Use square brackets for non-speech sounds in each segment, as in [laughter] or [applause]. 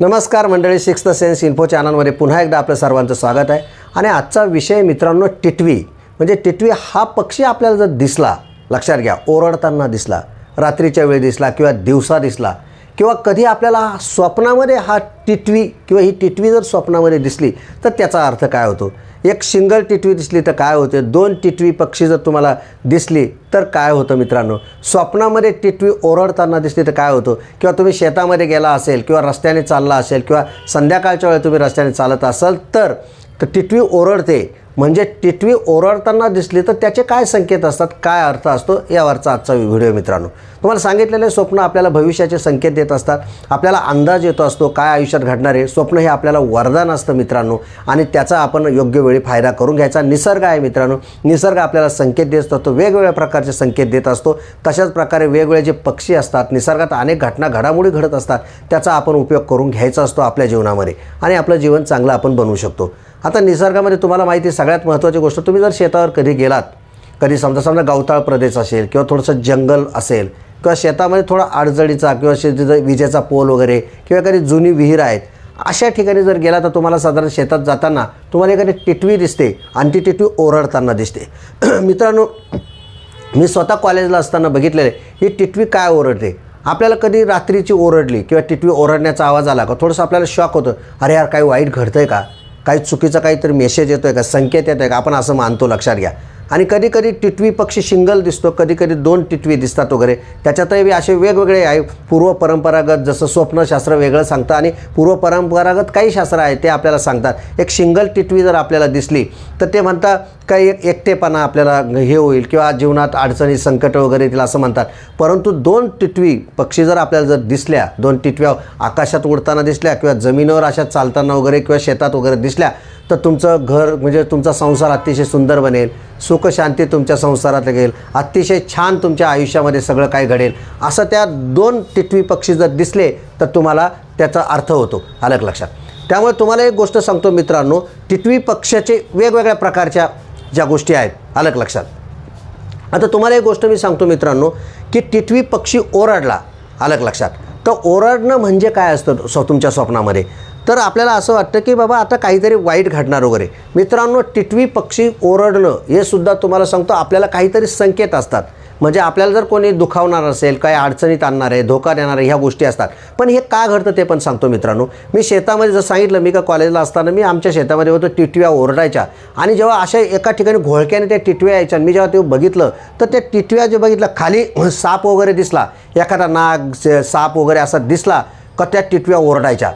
नमस्कार मंडळी sixth the sense info चॅनलमध्ये पुन्हा एकदा आपलं सर्वांचं स्वागत आहे. आणि आजचा विषय मित्रांनो टिटवी. म्हणजे टिटवी हा पक्षी आपल्याला जर दिसला लक्षात घ्या ओरडताना दिसला रात्रीच्या वेळी दिसला किंवा दिवसा दिसला किंवा कधी आपल्याला स्वप्नामध्ये हा टिटवी किंवा ही टिटवी जर स्वप्नामध्ये दिसली तर त्याचा अर्थ काय होतो? एक सिंगल टिटवी दिसली तर काय होते? दोन टिटवी पक्षी जर तुम्हाला दिसली तर काय होतं मित्रांनो? स्वप्नामध्ये टिटवी ओरडताना दिसली तर काय होतं? किंवा तुम्ही शेतामध्ये गेला असेल किंवा रस्त्याने चालला असेल किंवा संध्याकाळच्या वेळेला तुम्ही रस्त्याने चालत असाल तर तर टिटवी ओरडते. म्हणजे टिटवी ओरडताना दिसली तर त्याचे काय संकेत असतात काय अर्थ असतो यावरचा आजचा व्हिडिओ मित्रांनो. तुम्हाला सांगितलेले स्वप्न आपल्याला भविष्याचे संकेत देत असतात आपल्याला अंदाज येतो असतो काय आयुष्यात घडणार आहे स्वप्न हे आपल्याला वरदान असतं मित्रांनो. आणि त्याचा आपण योग्य वेळी फायदा करून घ्यायचा निसर्ग आहे मित्रांनो. निसर्ग आपल्याला संकेत देत असतो वेगवेगळ्या प्रकारचे संकेत देत असतो. तशाच प्रकारे वेगवेगळे जे पक्षी असतात निसर्गात अनेक घटना घडामोडी घडत असतात त्याचा आपण उपयोग करून घ्यायचा असतो आपल्या जीवनामध्ये. आणि आपलं जीवन चांगलं आपण बनवू शकतो. आता निसर्गामध्ये तुम्हाला माहिती आहे सगळ्यात महत्त्वाची गोष्ट तुम्ही जर शेतावर कधी गेलात कधी समजा समजा गवताळ प्रदेश असेल किंवा थोडंसं जंगल असेल किंवा शेतामध्ये थोडा अडचणीचा किंवा शेतीचा विजेचा पोल वगैरे किंवा एखादी जुनी विहीर आहेत अशा ठिकाणी जर गेला तर तुम्हाला साधारण शेतात जाताना तुम्हाला एखादी टिटवी दिसते आणि ती टिटवी ओरडताना दिसते. [clears throat] मित्रांनो मी स्वतः कॉलेजला असताना बघितलेले ही टिटवी काय ओरडते? आपल्याला कधी रात्रीची ओरडली किंवा टिटवी ओरडण्याचा आवाज आला का? थोडंसं आपल्याला शॉक होतं अरे यार काही वाईट घडतं आहे का? काही चुकीचा काहीतरी मेसेज येतो आहे का? संकेत येतो आहे का? आपण असं मानतो लक्षात घ्या. आणि कधीकधी टिटवी पक्षी शिंगल दिसतो कधीकधी दोन टिटवी दिसतात वगैरे. त्याच्यातही असे वेगवेगळे आहे. पूर्व परंपरागत जसं स्वप्नशास्त्र वेगळं सांगतं आणि पूर्व परंपरागत काही शास्त्र आहे ते आपल्याला सांगतात. एक शिंगल टिटवी जर आपल्याला दिसली तर ते म्हणतात काही एक एकटेपणा आपल्याला हे होईल किंवा जीवनात अडचणी संकट वगैरे येतील असं म्हणतात. परंतु दोन टिटवी पक्षी जर आपल्याला जर दिसल्या दोन टिटव्या आकाशात उडताना दिसल्या किंवा जमिनीवर अशा चालताना वगैरे किंवा शेतात वगैरे दिसल्या तर तुमचं घर म्हणजे तुमचा संसार अतिशय सुंदर बनेल. सुखशांती तुमच्या संसारात लागेल अतिशय छान तुमच्या आयुष्यामध्ये सगळं काही घडेल. असं त्या दोन टिटवी पक्षी जर दिसले तर तुम्हाला त्याचा अर्थ होतो. अलग लक्षात? त्यामुळे तुम्हाला एक गोष्ट सांगतो मित्रांनो टिटवी पक्षाचे वेगवेगळ्या प्रकारच्या ज्या गोष्टी आहेत अलग लक्षात? आता तुम्हाला एक गोष्ट मी सांगतो मित्रांनो की टिटवी पक्षी ओरडला अलग लक्षात? तर ओरडणं म्हणजे काय असतं स्व तुमच्या स्वप्नामध्ये? तर आपल्याला असं वाटतं की बाबा आता काहीतरी वाईट घडणार वगैरे. मित्रांनो टिटवी पक्षी ओरडणं हे सुद्धा तुम्हाला सांगतो आपल्याला काहीतरी संकेत असतात. म्हणजे आपल्याला जर कोणी दुखावणार असेल काही अडचणीत आणणार आहे धोका देणार आहे ह्या गोष्टी असतात. पण हे का घडतं ते पण सांगतो मित्रांनो. मी शेतामध्ये जर सांगितलं मी का कॉलेजला असताना मी आमच्या शेतामध्ये होतो टिटव्या ओरडायच्या. आणि जेव्हा अशा एका ठिकाणी घोळक्याने त्या टिटव्या यायच्या आणि मी जेव्हा ते बघितलं तर त्या टिटव्या जे बघितलं खाली [clears throat] साप वगैरे दिसला. एखादा नाग साप वगैरे असा दिसला का त्या टिटव्या ओरडायच्या.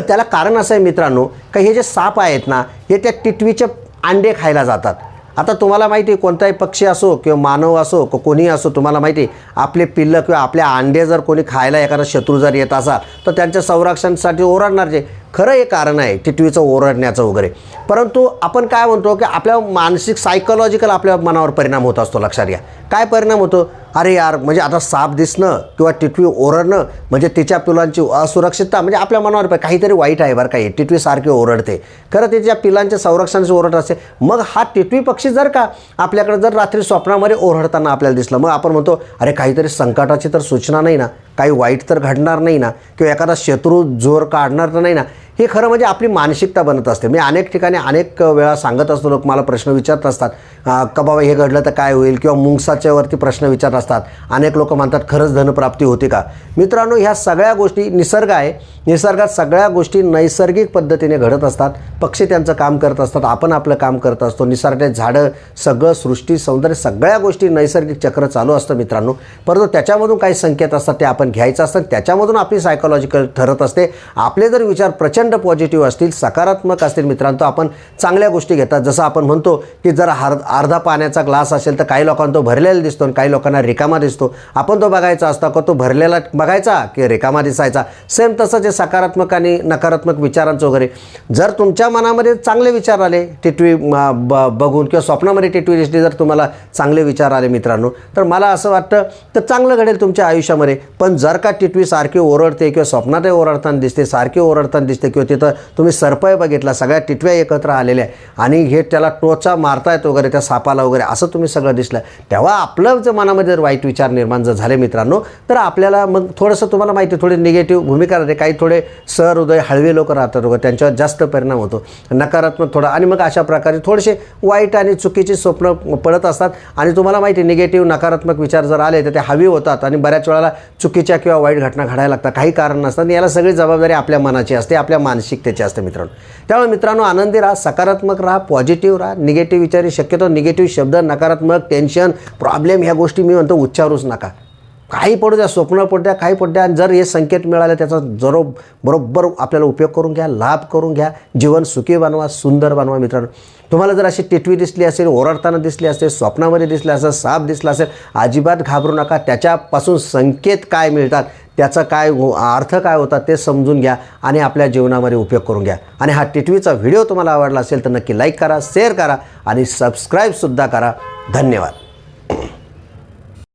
[clears throat] त्याला कारण असं आहे मित्रांनो का हे जे साप आहेत ना हे त्या टिटवीचे अंडे खायला जातात. आता तुम्हाला माहिती आहे कोणताही पक्षी असो किंवा मानव असो क- कोणीही असो तुम्हाला माहिती आहे आपले पिल्लं किंवा आपल्या अंडे जर कोणी खायला एखादा शत्रू जर येत असा तर त्यांच्या संरक्षणासाठी ओरडणार जे. खरं हे कारण आहे टिटवीचं ओरडण्याचं वगैरे. परंतु आपण काय म्हणतो की आपल्या मानसिक सायकोलॉजिकल आपल्या मनावर परिणाम होत असतो लक्षात घ्या. काय परिणाम होतो? अरे यार म्हणजे आता साप दिसणं किंवा टिटवी ओरडणं म्हणजे तिच्या पिलांची असुरक्षितता म्हणजे आपल्या मनावर काहीतरी वाईट आहे बरं काही टिटवी सारखी ओरडते. खरं तिच्या पिलांच्या संरक्षणाची ओरड असते. मग हा टिटवी पक्षी जर का आपल्याकडे जर रात्री स्वप्नामध्ये ओरडताना आपल्याला दिसलं मग आपण म्हणतो अरे काहीतरी संकटाची तर सूचना नाही ना काही वाईट तर घडणार नाही ना किंवा एखादा शत्रू जोर काढणार तर नाही ना. हे खरं म्हणजे आपली मानसिकता बनत असते. मी अनेक ठिकाणी अनेक वेळा सांगत असतो लोक मला प्रश्न विचारत असतात. का बाबा हे घडलं तर काय होईल? किंवा मुंगसाच्यावरती प्रश्न विचारत असतात. अनेक लोक म्हणतात खरंच धनप्राप्ती होते का? मित्रांनो ह्या सगळ्या गोष्टी निसर्ग आहे. निसर्गात सगळ्या गोष्टी नैसर्गिक पद्धतीने घडत असतात. पक्षी त्यांचं काम करत असतात. आपण आपलं काम करत असतो. निसर्गाचे झाडं सगळं सृष्टी सौंदर्य सगळ्या गोष्टी नैसर्गिक चक्र चालू असतं मित्रांनो. परंतु त्याच्यामधून काही संकेत असतात ते आपण घ्यायचं असतं. त्याच्यामधून आपली सायकोलॉजिकल ठरत असते. आपले जर विचार प्रचंड पॉझिटिव्ह असतील सकारात्मक असतील मित्रांनो आपण चांगल्या गोष्टी घेतात. जसं आपण म्हणतो की जर हर अर्धा पाण्याचा ग्लास असेल तर काही लोकांना तो भरलेला दिसतो आणि काही लोकांना रिकामा दिसतो. आपण तो बघायचा असता का तो भरलेला बघायचा की रिकामा दिसायचा? सेम तसंच जे सकारात्मक आणि नकारात्मक विचारांचं वगैरे. जर तुमच्या मनामध्ये चांगले विचार आले टिटवी ब बघून किंवा स्वप्नामध्ये टिटवी दिसली जर तुम्हाला चांगले विचार आले मित्रांनो तर मला असं वाटतं तर चांगलं घडेल तुमच्या आयुष्यामध्ये. पण जर का टिटवी सारखी ओरडते किंवा स्वप्नातही ओरडताना दिसते सारखी ओरडताना दिसते किंवा तिथं तुम्ही सरपय बघितला सगळ्या टिटव्या एकत्र आलेल्या आहे आणि हे त्याला टोचा मारतायत वगैरे त्या सापाला वगैरे असं तुम्ही सगळं दिसलं. तेव्हा आपलं जर मनामध्ये जर वाईट विचार निर्माण जर झाले मित्रांनो तर आपल्याला मग थोडंसं तुम्हाला माहिती थोडी निगेटिव्ह भूमिका राहते. काही थोडे सर हृदय हळवे लोक राहतात वगैरे त्यांच्यावर जास्त परिणाम होतो. नकारात्मक थोडा आणि मग अशा प्रकारे थोडेसे वाईट आणि चुकीची स्वप्न पडत असतात. आणि तुम्हाला माहिती निगेटिव्ह नकारात्मक विचार जर आले तर ते हवी होतात. आणि बऱ्याच वेळेला चुकीच्या किंवा वाईट घटना घडायला लागतात. काही कारण नसतात. आणि याला सगळी जबाबदारी आपल्या मनाची असते आपल्या मानसिकतेची असते मित्रांनो. त्यामुळे मित्रांनो आनंदी राहा सकारात्मक राहा पॉझिटिव्ह राहा. निगेटिव्ह विचारी शक्यतो निगेटिव्ह शब्द नकारात्मक टेन्शन प्रॉब्लेम ह्या गोष्टी मी म्हणतो उच्चारूच नका. काही पडू द्या स्वप्न पडू द्या काही पडू द्या. आणि जर हे संकेत मिळाले त्याचा जरो बरोबर आपल्याला उपयोग करून घ्या लाभ करून घ्या. जीवन सुखी बनवा सुंदर बनवा मित्रांनो. तुम्हाला जर अशी टिटवी दिसली असेल ओरडताना दिसली असेल स्वप्नामध्ये दिसले असेल साप दिसला असेल अजिबात घाबरू नका. त्याच्यापासून संकेत काय मिळतात त्याचा काय हो- अर्थ काय होता ते समजून घ्या आणि आपल्या जीवनामध्ये उपयोग करून घ्या. आणि हा टिटवीचा व्हिडिओ तुम्हाला आवडला असेल तर नक्की लाईक करा शेअर करा आणि सबस्क्राईबसुद्धा करा. धन्यवाद.